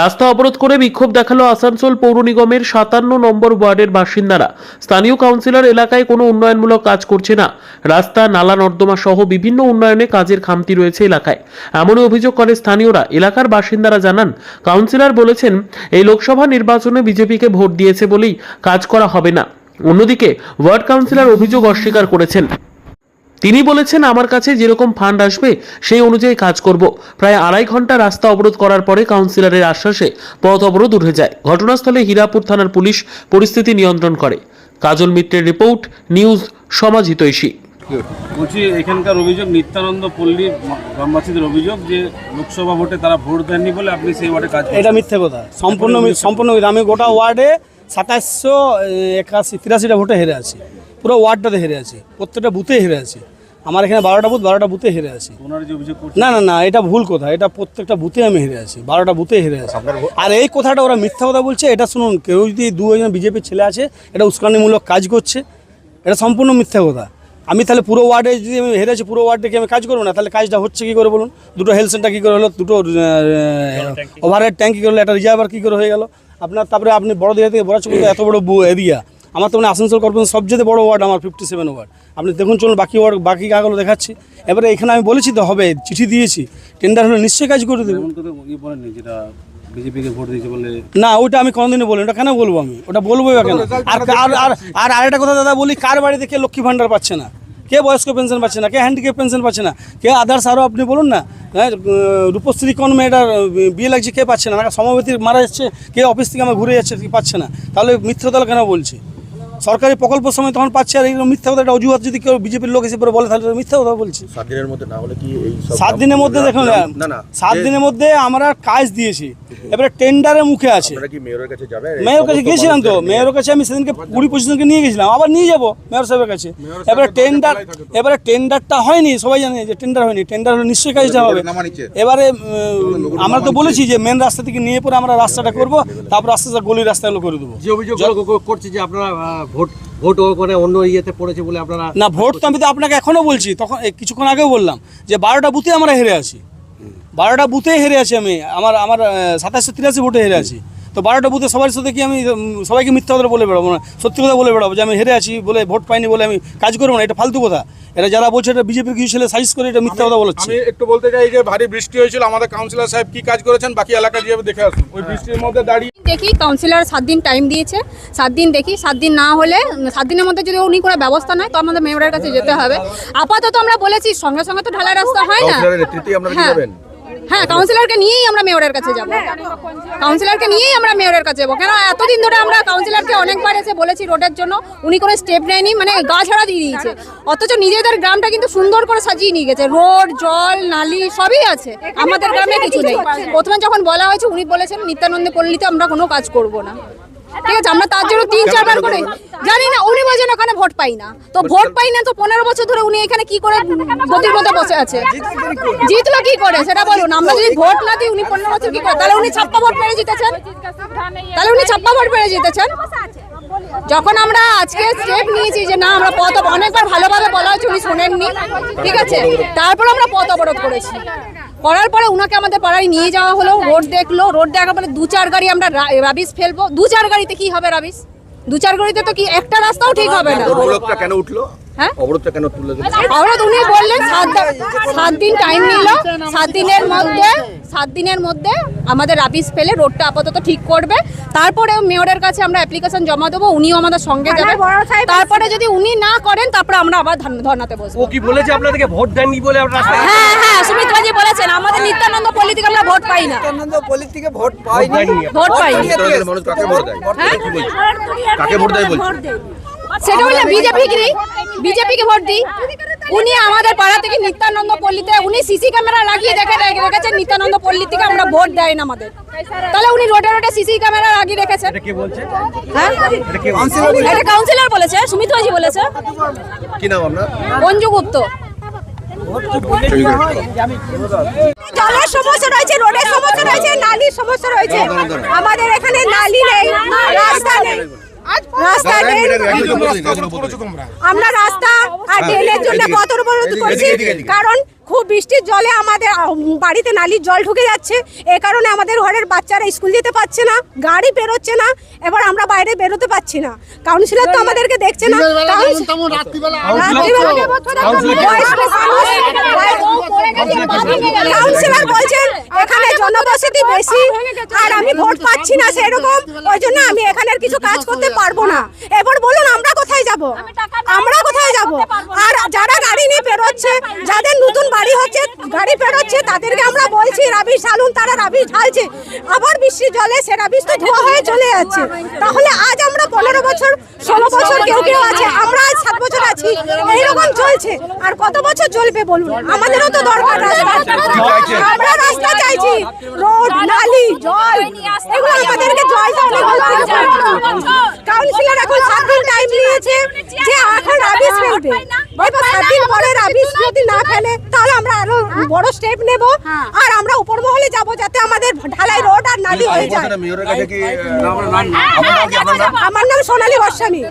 রাস্তা অবরোধ করে বিক্ষোভ দেখাল আসানসোল পৌর নিগমের সাতান্ন নম্বর ওয়ার্ডের বাসিন্দারা। স্থানীয় কাউন্সিলর এলাকায় কোনো উন্নয়নমূলক কাজ করছে না। রাস্তা, নালা, নর্দমা সহ বিভিন্ন উন্নয়নে কাজের খামতি রয়েছে এলাকায়। এমনই অভিযোগ করে স্থানীয়রা। এলাকার বাসিন্দারা জানান, কাউন্সিলর বলেছেন, এই লোকসভা নির্বাচনে বিজেপিকে ভোট দিয়েছে বলেই কাজ করা হবে না। অন্যদিকে ওয়ার্ড কাউন্সিলর অভিযোগ অস্বীকার করেছেন। তিনি বলেছেন আমার কাছে যেরকম ফান্ড আসবে সেই অনুযায়ী কাজ করব। প্রায় আড়াই ঘণ্টা রাস্তা অবরোধ করার পরে কাউন্সিলরের আশ্বাসে পথ অবরোধ উঠে যায়। ঘটনাস্থলে হীরাপুর থানার পুলিশ পরিস্থিতি নিয়ন্ত্রণ করে। কাজল মিত্রের রিপোর্ট নিউজ সমাজ হিতৈষী। বলছি এখানকার অভিযোগ নিত্যানন্দ পল্লী গ্রামবাসীদের অভিযোগ যে লোকসভা ভোটে তারা ভোট দেননি বলে আপনি সেই ওয়ার্ডে কাজ এটা মিথ্যে কথা। সম্পূর্ণ সম্পূর্ণ আমি গোটা ওয়ার্ডে সাতাশশো একাশি তিরাশিটা ভোটে হেরে আছি। পুরো ওয়ার্ডটাতে হেরে আছি। প্রত্যেকটা বুথে হেরে আছি। আমার এখানে বারোটা বুথ বারোটা বুথে হেরে আছি। না না না এটা ভুল কথা। এটা প্রত্যেকটা বুথে আমি হেরে আছি। বারোটা বুথে হেরে আছি। আর এই কথাটা ওরা মিথ্যা কথা বলছে এটা শুনুন কেউ যদি দু একজন বিজেপির ছেলে আছে এটা উস্কানিমূলক কাজ করছে। এটা সম্পূর্ণ মিথ্যা কথা। আমি তাহলে পুরো ওয়ার্ডে যদি আমি হেরে আছি পুরো ওয়ার্ডে কি আমি কাজ করব না তাহলে কাজটা হচ্ছে কী করে বলুন? দুটো হেলথ সেন্টার কী করে হলো? দুটো ওভারহেড ট্যাঙ্ক কী করে হলো? একটা রিজার্ভার কী করে হয়ে গেল? আপনার তারপরে আপনি বড় দিঘা থেকে বড় চুকুর এত বড় এরিয়া। আমার তো মানে আসানসোল কর্পোরেশন সবচেয়ে বড় ওয়ার্ড আমার ফিফটি সেভেন ওয়ার্ড। আপনি দেখুন চলুন বাকি ওয়ার্ড বাকি কাগগুলো দেখাচ্ছি। এবারে এখানে আমি বলেছি তো হবে চিঠি দিয়েছি। টেন্ডার হলে নিশ্চয়ই কাজ করে দেবো। এমন কথা ইয়ে বলেননি যেটা বিজেপিকে ভোট দিয়েছে বলে। না ওইটা আমি কোনোদিনই বলি ওটা কেন বলব আমি? ওটা বলব কেন? আর আর আর আর আরেকটা কথা দাদা বলি কার বাড়িতে কে লক্ষ্মী ভাণ্ডার পাচ্ছে না? কে বয়স্ক পেনশন পাচ্ছে না? কে হ্যান্ডিক্যাপ পেনশন পাচ্ছে না? কে আদার্স আরও আপনি বলুন না হ্যাঁ রূপশ্রী কোন মেয়েটার বিয়ে লাগছে কে পাচ্ছে না? না সমাবেতির মারা যাচ্ছে কে অফিস থেকে আমার ঘুরে যাচ্ছে কি পাচ্ছে না? তাহলে মিথ্যা তাহলে কেন বলছি? সরকারি প্রকল্প সময় তখন পাচ্ছে আর এইরকম মিথ্যা কথা একটা অজুহাত যদি কেউ বিজেপির লোক এসে পরে বলে তাহলে মিথ্যা কথা বলছি। সাত দিনের মধ্যে না হলে কি এই সাত দিনের মধ্যে দেখুন না না সাত দিনের মধ্যে আমরা কাজ দিয়েছি। এবারে টেন্ডারের মুখে আছে। মেয়রের কাছে যাবে মেয়র কাছে গিয়েছিলাম তো। মেয়রের কাছে আমি সেদিনকে কুড়ি পঁচিশ জনকে নিয়ে গেছিলাম আবার নিয়ে যাব মেয়র সাহেবের কাছে। এবারে টেন্ডার এবারে টেন্ডারটা হয়নি সবাই জানে যে টেন্ডার হয়নি। টেন্ডার হলে নিশ্চয়ই কাজটা হবে। এবারে আমরা তো বলেছি যে মেন রাস্তা থেকে নিয়ে পরে আমরা রাস্তাটা করব তারপর আস্তে আস্তে গলির রাস্তাগুলো করে দেবো। যে অভিযোগ করছে যে আপনারা ভোট ভোট করে অন্য ইয়েতে পড়েছে বলে আপনারা না ভোট তো আমি তো আপনাকে এখনও বলছি তখন কিছুক্ষণ আগেও বললাম যে বারোটা বুথে আমরা হেরে আছি। বারোটা বুথে হেরে আছি আমি আমার আমার সাতাশশো তিরাশি ভোটে হেরে আছি। তো বারোটা বুথে সবার সাথে কি আমি সবাইকে মিথ্যা কথা বলে বেড়াবো না? সত্যি কথা বলে বেড়াবো যে আমি হেরে আছি বলে ভোট পাইনি বলে আমি কাজ করব না এটা ফালতু কথা। এটা যারা বলছে এটা বিজেপির কিছু ছেলে সাইজ করে এটা মিথ্যা কথা বলছে আমি একটু বলতে চাই যে ভারী বৃষ্টি হয়েছিল আমাদের কাউন্সিলর সাহেব কি কাজ করেছেন বাকি এলাকা যেভাবে দেখে আসুন। ওই বৃষ্টির মধ্যে দাঁড়িয়ে দেখি কাউন্সিলর সাত দিন টাইম দিয়েছে। সাত দিন দেখি সাত দিন না হলে সাত দিনের মধ্যে যদি উনি কোনো ব্যবস্থা নেয় তো আমাদের মেয়রের কাছে যেতে হবে। আপাতত আমরা বলেছি সঙ্গে সঙ্গে তো ঢালাই রাস্তা হয় না। হ্যাঁ। হ্যাঁ কাউন্সিলরকে নিয়েই আমরা মেয়রের কাছে যাব। কাউন্সিলরকে নিয়েই আমরা মেয়রের কাছে যাব। কেন, এতদিন ধরে আমরা কাউন্সিলরকে অনেকবার এসে বলেছি রোডের জন্য, উনি কোনো স্টেপ নেয়নি মানে গা ছাড়া দিয়ে দিয়েছে। অথচ নিজেদের গ্রামটা কিন্তু সুন্দর করে সাজিয়ে নিয়ে গেছে। রোড, জল, নালি, সবই আছে। আমাদের গ্রামে কিছু নেই। প্রথমে যখন বলা হয়েছে, উনি বলেছেন, নিত্যানন্দ পল্লীতে আমরা কোনো কাজ করব না। ঠিক আছে আমরা তার জন্য তিন চারবার করে জানি না উনি বলছেন ওখানে ভোট পাই না। তো ভোট পাই না তো পনেরো বছর ধরে উনি এখানে কি করে গতির মতো বসে আছে? জিতলো কি করে? সেটা বলুন আমরা যদি ভোট না দিই উনি পনেরো বছর কি করে? তাহলে উনি ছাপ্পা ভোট পেয়ে জিতেছেন? তাহলে উনি ছাপ্পা ভোট পেয়ে জিতেছেন? যখন আমরা আজকে স্টেপ নিয়েছি যে না আমরা পথ অনেকবার ভালোভাবে বলা হয়েছে উনি শোনেননি। ঠিক আছে? তারপর আমরা পথ অবরোধ করেছি। করার পরে ওনাকে আমাদের পাড়ায় নিয়ে যাওয়া হলো রোড দেখল রোড দেখার পরে দু চার গাড়ি আমরা রাবিস রাবিশ ফেলব। দু চার গাড়িতে কি হবে রাবিশ? দু চার গাড়িতে তো কি একটা রাস্তাও ঠিক হবে না? কেন উঠল? হ্যাঁ? আমরা উনি বললেন সাত দিন টাইম নিল। সাত দিনের মধ্যে সাত দিনের মধ্যে আমাদের রাবিশ ফেলে রোডটা আপাতত ঠিক করবে। তারপরে মেয়রের কাছে আমরা অ্যাপ্লিকেশন জমা দেবো উনিও আমাদের সঙ্গে যাবে। তারপরে যদি উনি না করেন তারপরে আমরা আবার ধর্নাতে বসবো। ও কি বলেছে আপনাদেরকে ভোট দেননি বলে আপনারা হ্যাঁ হ্যাঁ সুমিত বাজি বলেছেন আমাদের নিত্যানন্দ পল্লী থেকে আমরা ভোট পাই না। নিত্যানন্দ পল্লী থেকে ভোট পাই উত্তরবঙ্গের মানুষ কাকে ভোট দেয়? হ্যাঁ? কাকে ভোট দেয় বলছে? সেটা হলে বিজেপি কি বিজেপিকে ভোট দিই। উনি আমাদের পাড়া থেকে নিত্যানন্দ পল্লীতে উনি সিসি ক্যামেরা লাগিয়ে দেখে রেখেছেন নিত্যানন্দ পল্লী থেকে আমরা ভোট দেয় না আমাদের। তাহলে উনি রোডে রোডে সিসি ক্যামেরা লাগিয়ে রেখেছেন এটা কাউন্সিলর বলেছে? সুমিত বাজি বলেছে। কি নাম আপনার? অঞ্জু গুপ্ত। জলের সমস্যা রয়েছে রোডের সমস্যা রয়েছে নালির সমস্যা রয়েছে। আমাদের এখানে নালি নেই রাস্তা নেই। রাস্তা আমরা রাস্তা আর ড্রেনের জন্য কত অবরোধ করছি কারণ খুব বৃষ্টির জলে আমাদের বাড়িতে নালির জল ঢুকে যাচ্ছে। এ কারণে আমাদের ঘরের বাচ্চারা স্কুল যেতে পারছে না গাড়ি বেরোচ্ছে না এবার আমরা বাইরে বেরোতে পারছি না। কাউন্সিলর তো আমাদেরকে দেখছে না। কাউন্সিলর জনবসতি বেশি আর আমি ভোট পাচ্ছি না সেরকম ওই জন্য আমি এখানের কিছু কাজ করতে পারব না। এবার বলুন আমরা কোথায় যাব আমরা কোথায় যাব আর যারা গাড়ি নিয়ে বেরোচ্ছে যাদের নতুন বাড়ি হচ্ছে গাড়ি বেরোচ্ছে তাদেরকে আমরা বলছি, রাবি ঢালুন তারা রাবি ঢালছে আবার বৃষ্টির জলে সে রাবিশ তো ধোয়া হয়ে চলে যাচ্ছে। তাহলে আজ আমরা পনেরো বছর, ষোলো বছর কেউ কেউ আছে, আমরা আজ সাত বছর আছি, এইরকম চলছে। আর কত বছর চলবে বলুন? আমাদেরও তো দরকার আমরা রাস্তা চাইছি, রোড, নালি, জল, এগুলো আমাদেরকে জলটা অনেক এখন সাত দিন টাইম নিয়েছে যে এখন রাবিশ ফেলবে। এবার সাত দিন পরে রাবিশ যদি না ফেলে, তাহলে আমরা বড় স্টেপ নেব আর আমরা উপর মহলে যাব যাতে আমাদের ঢালাই রোড আর নালি হয়ে যায়। আমার নাম সোনালী গোস্বামী।